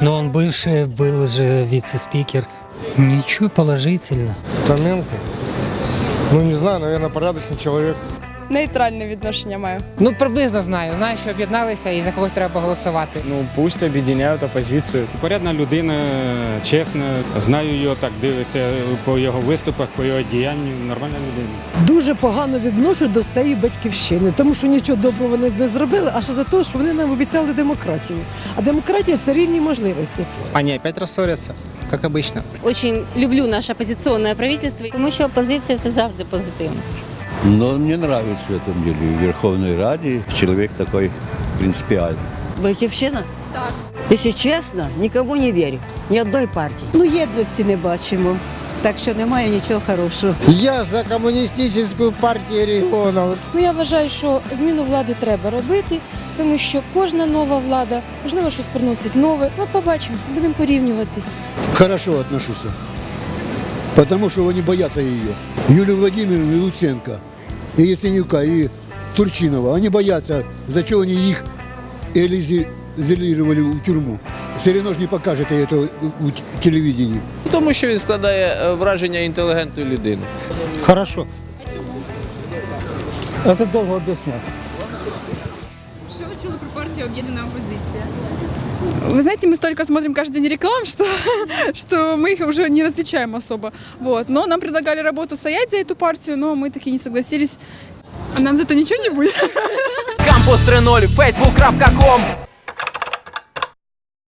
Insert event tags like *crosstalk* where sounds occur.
Но он бывший, был же вице-спикер. Ничего, положительно. Томенко? Ну, не знаю, наверное, порядочный человек. Нейтральне відношення маю. Ну, приблизно знаю. Знаю, що об'єдналися і за когось треба голосувати. Ну, пусть об'єднають опозицію. Порядна людина, чесна, знаю його так, дивиться по його виступах, по його діянню. Нормальна людина. дуже погано відношу до всієї батьківщини, тому що нічого доброго вони не зробили, а ще за те, що вони нам обіцяли демократію. А демократія це рівні можливості. Они опять рассорятся, как обычно. Очень люблю наше оппозиционное правительство. Тому що опозиція це завжди позитивно. Но мне нравится в этом деле в Верховной Раде человек такой принципиальный. Батьківщина? Так. Якщо чесно, нікому не вірю. Ні одної партії. Ну, єдності не бачимо. Так що немає нічого хорошого. Я за коммунистическую партию регионов. Ну я вважаю, що зміну влади треба робити, тому що кожна нова влада, можливо, щось приносить нове. Ми побачимо, будемо порівнювати. Хорошо отношусь. Потому что они боятся ее. Юлию Владимировну и Луценко, и Яценюка, и Турчинова. Они боятся, за что они их элизировали в тюрьму. Все равно ж не покажете это у телевидении. Тому що він складає е, враження інтелігентної людини. Хорошо. Это долго объяснять. Що ви чули про партію об'єднана опозиція? Вы знаете, мы столько смотрим каждый день реклам, что, *laughs* что мы их уже не различаем особо. Вот. Но нам предлагали работу стоять за эту партию, но мы таки не согласились. А нам за это ничего не будет? Кампус 3.0, facebook.com